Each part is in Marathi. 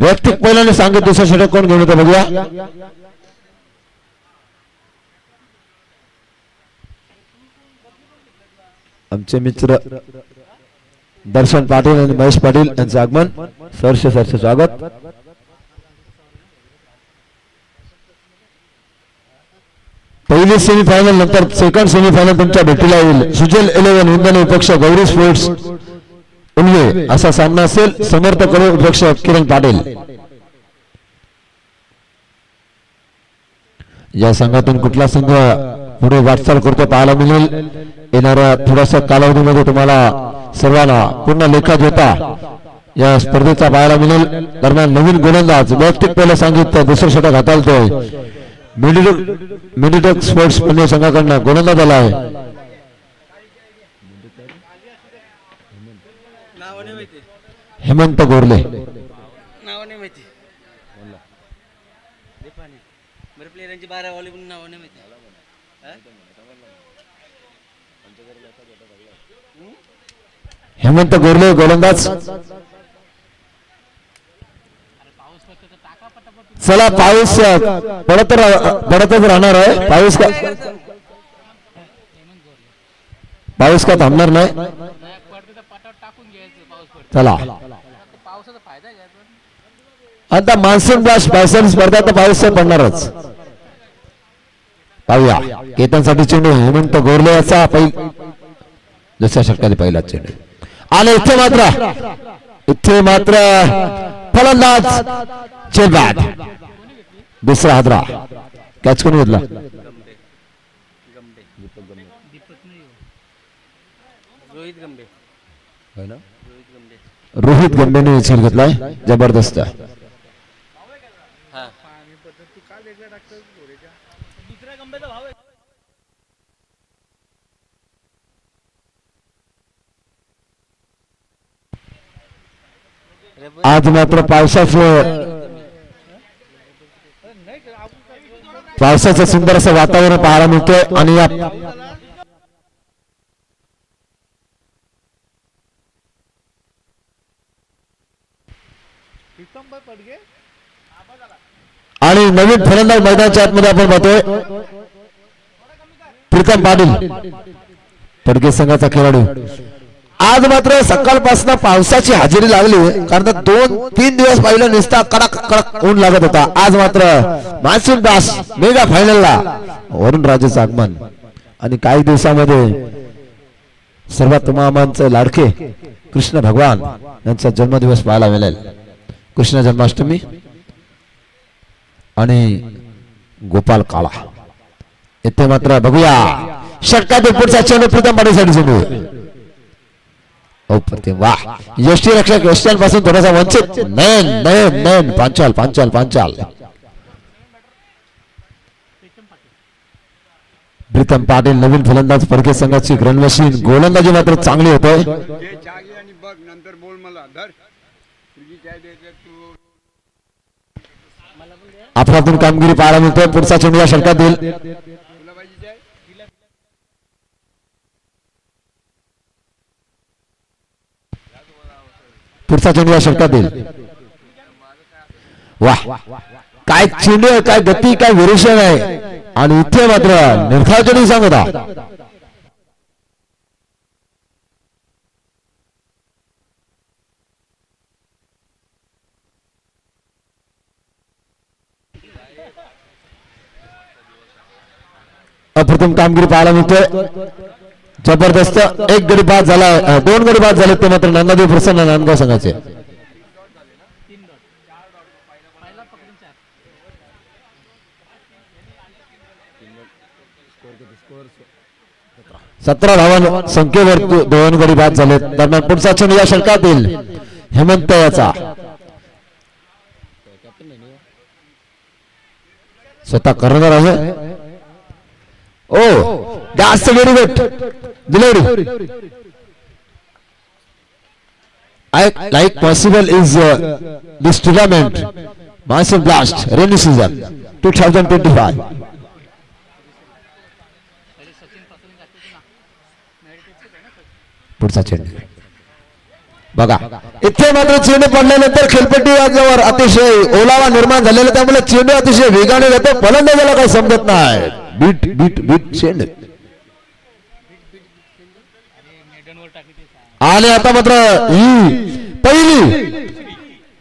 वैयक्तिक पहिल्याने सांगत दुसरा षटक कोण घेऊन येतं बघूया. आमचे मित्र दर्शन पाटील आणि महेश पाटील यांचं आगमन. सरसे सरसे स्वागत. पहिली सेमीफायनल नंतर सेकंड सेमीफायनल तुमच्या भेटीला येईल. सुजल इलेव्हन इंधन विपक्ष गौरी स्पोर्ट्स उन्हे असा सामना असेल समर्थकडे विपक्ष किरण पाटील. या संघातून कुठला संघ पुढे वाटचाल करतो पाहायला मिळेल. येणाऱ्या थोड्याशा कालावधीमध्ये तुम्हाला सर्वांना पूर्ण लेखा जोता या स्पर्धेचा पाहायला मिळेल. दरम्यान नवीन गोलंदाज वैयक्तिक पहिलं सांगितलं दुसरं षटक हाताळतोय. मिडिडक मिडिटेक स्पोर्ट्स पुणे संघाकडनं गोलंदाज आला आहे नाव नाही माहिती हेमंत गोरले. नाव नाही माहिती. पाणी. बरं प्लेयरांची बारा वाली पण नाव नाही माहिती? हेमंत गोरले गोलंदाज. चला पाऊस पडत पडतच राहणार आहे. पाऊस का पाऊस का थांबणार नाही? चला. आता मान्सून ब्लास्ट पावसाळी स्पर्धा तर पाऊस तर पडणारच. पाहूया. केतनसाठी चेंडू हेमंत गोरले याचा पहिल दुसऱ्या षटकाने पहिला चेंडू. आणि इथे मात्र इथे मात्र फलंदाज चेंडबॅट दुसरा हादरा. कॅच कोणी घेतला? रोहित गंबे रोहित गंभीरने झेल घेतलाय जबरदस्त हा। आज मात्र पावसाचं पावसाचं सुंदर असं वातावरण पाहायला मिळतंय आणि या आणि नवीन फलंदाज मैदानाच्या आतमध्ये आपण पाहतोय. प्रीतम पाटील. पडके संघाचा खेळाडू. आज मात्र सकाळपासून पावसाची हजेरी लागली. कारण दोन तीन दिवस पाहिलं नुसता कडक कडक ऊन लागत होता. आज मात्र मान्सून दास मेगा फायनलला. वरुण राजेचं आगमन. आणि काही दिवसामध्ये सर्वात मामांचे लाडके कृष्ण भगवान यांचा जन्मदिवस पाहायला मिळेल. कृष्ण जन्माष्टमी आणि गोपाल काळा येथे मात्र बघूया. षटकातील पुढचा चेंडू प्रथम पाण्यासाठी चेंडू वा यष्टी रक्षक यष्ट्यांपासून थोडासा वंचित. नयन नयन नयन. पांचाल पांचाल पांचाल. प्रीतम पाटील नवीन फलंदाज परके संघाची ग्रनमशीन गोलंदाजी मात्र चांगली होते घे कामगिरी पाहायला मिळते. पुढचा चेंडू या षटकात तुला पुढचा चेंडू या षटकात षटकातील. वा काय चेंडू आहे काय गती काय विरेशन आहे. आणि इथे मात्र निर्धाव चेंडू सांगता होता अप्रतिम कामगिरी पाहायला मिळतोय. जबरदस्त. एक गडी बाद झाला दोन गडी बाद झाले ते मात्र नांदादेव प्रसन्न नांदगाव संघाचे. सतरा धावन संख्येवर दोन गडी बाद झाले दरम्यान पुढचा क्षण या षटकातील हेमंत याचा. स्वतः करणार आहे. ओ जास्त very good delivery I like possible is this tournament monsoon blast rainy season two thousand twenty five पुढचा चेंडू बघा. इथे मात्र चेंडू पडल्यानंतर खेळपट्टी अतिशय ओलावा निर्माण झालेला त्यामुळे चेंडू अतिशय वेगाने जातो फलंदाजाला काही समजत नाही. बीट बीट बीट चेंडू आणि आता मात्र ही पहिली.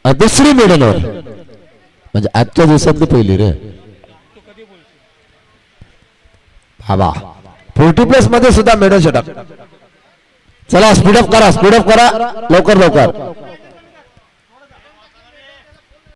दुसरी मेडनवर. म्हणजे आजच्या दिवसातली पहिली रे. बाबा. फोर्टी प्लसमध्ये सुद्धा मेडल शटक चला स्पीडअप करा स्पीडअप करा. लवकर लवकर.